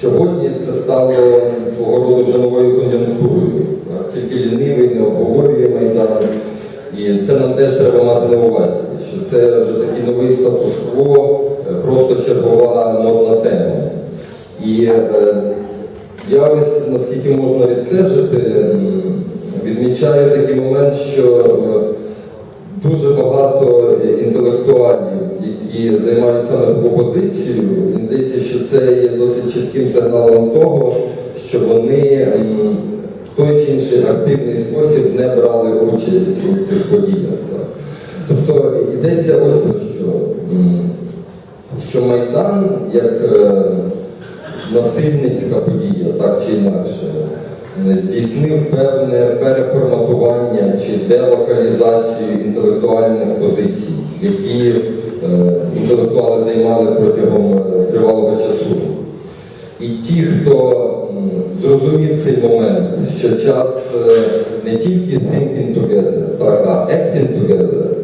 Сьогодні це стало свого роду вже новою кон'юнктурою. Тільки лінивий не обговорює Майдан. І це нам теж треба мати на увазі, що це вже такий новий статус-кво, е, просто чергова модна тема. І е, я ось, наскільки можна відстежити, відмічаю такий момент, що е, дуже багато інтелектуалів, які займають саме таку мені здається, що це є досить чітким сигналом того, що вони в той чи інший активний спосіб не брали участь у цих подіях. Тобто йдеться ось про що. Що Майдан як е, насильницька подія, так чи інакше, здійснив певне переформатування чи делокалізацію інтелектуальних позицій, які е, інтелектуали займали протягом е, тривалого часу. І ті, хто зрозумів цей момент, що час е, не тільки thinking together, так, а acting together,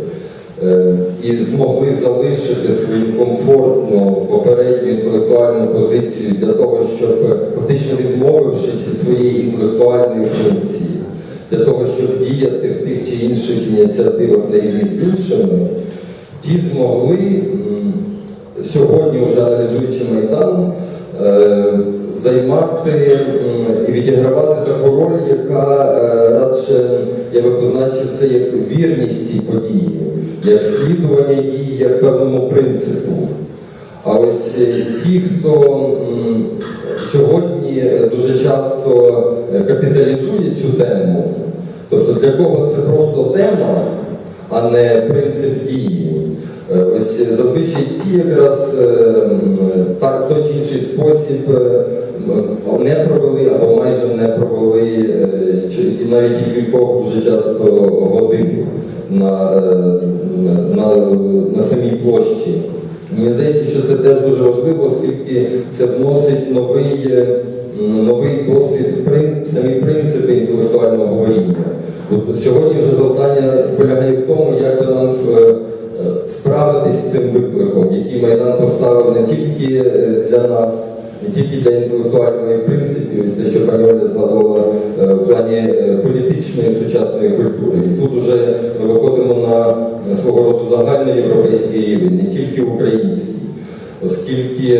і змогли залишити свою комфортну попередню інтелектуальну позицію для того, щоб е, фактично відмовившись від своєї інтелектуальної функції, для того, щоб діяти в тих чи інших ініціативах на рівні з ті змогли сьогодні, вже аналізуючи Майдан, е, займати і відігравати таку роль, яка е, радше, я би позначив це як вірність цій події, як слідування їй як певному принципу. А ось е, ті, хто сьогодні е, дуже часто е, капіталізує цю тему, тобто для кого це просто тема, а не принцип дії. Ось зазвичай ті якраз так той чи інший спосіб не провели або майже не провели, чи навіть кількох дуже часто годин на, е, на, на самій площі. Мені здається, що це теж дуже важливо, оскільки це вносить новий, е, новий досвід в самі принципи інтелектуального говоріння. Сьогодні вже завдання полягає в тому, як би нам е, е, справитись з цим викликом, який Майдан поставив не тільки е, для нас, не тільки для інтелектуальної принципів, те, що пані згадувала е, в плані е, політичної сучасної культури. І тут вже ми виходимо на свого роду загальноєвропейський рівень, не тільки український. Оскільки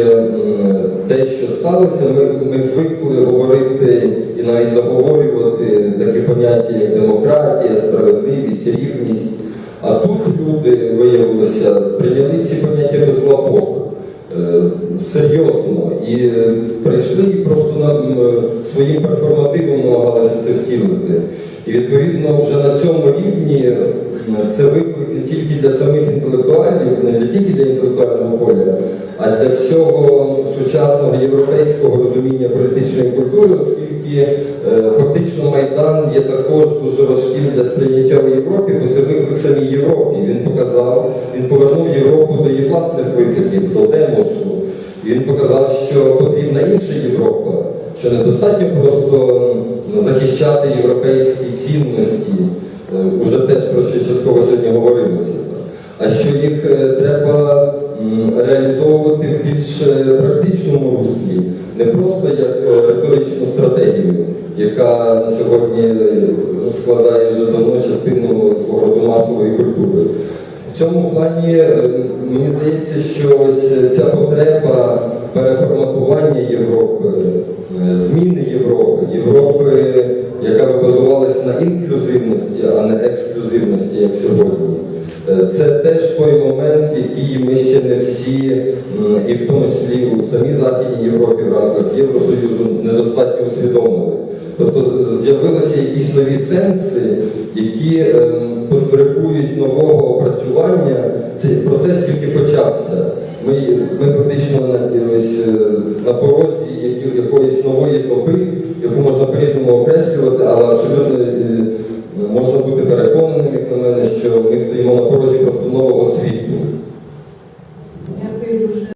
те, що сталося, ми, ми звикли говорити і навіть заговорювати такі поняття, як демократія, справедливість, рівність. А тут люди виявилося, сприйняли ці поняття без лапок. Е, серйозно і е, прийшли і просто на, м, своїм перформативом намагалися це втілити. І відповідно вже на цьому рівні це виклик не тільки для самих інтелектуалів, не тільки для інтелектуального поля, а для всього сучасного європейського розуміння політичної культури, оскільки е, фактично Майдан є також дуже важким для сприйняття в Європі, бо це виклик самій Європі. Він показав, він повернув Європу до її власних викликів, до демосу. Він показав, що потрібна інша Європа, що недостатньо просто захищати європейські цінності, е, уже теж про що частково сьогодні говорилося, а що їх е, треба реалізовувати в більш е, практичному руслі, не просто як е, риторичну стратегію, яка на сьогодні е, складає вже давно частину свого роду масової культури. В цьому плані е, мені здається, що ось ця потреба переформатування Європи, е, зміни Європи, Європи, яка би базувалась на інклюзивності, а не ексклюзивності, як сьогодні. Е, Це теж той момент, який ми ще не всі, і в тому числі у самій Західній Європі в рамках Євросоюзу, недостатньо усвідомили. Тобто з'явилися якісь нові сенси, які ем, потребують нового опрацювання. Тільки почався. Ми, ми фактично на, ось, е, на порозі якоїсь нової доби, яку можна по-різному окреслювати,